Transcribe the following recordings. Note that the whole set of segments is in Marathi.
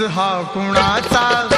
हा कुणाचा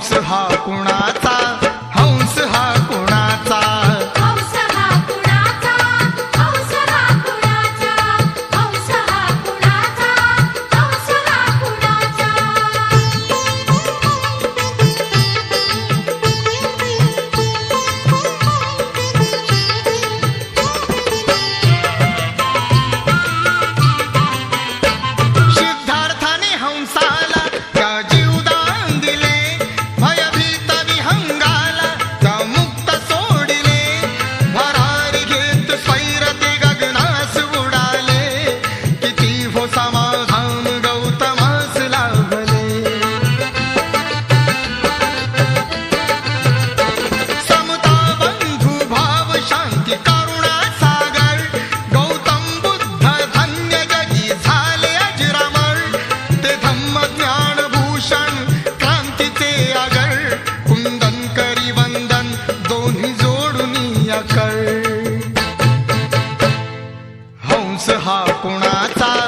वंश हा कुणाचा कर हंस हा कुणाचा?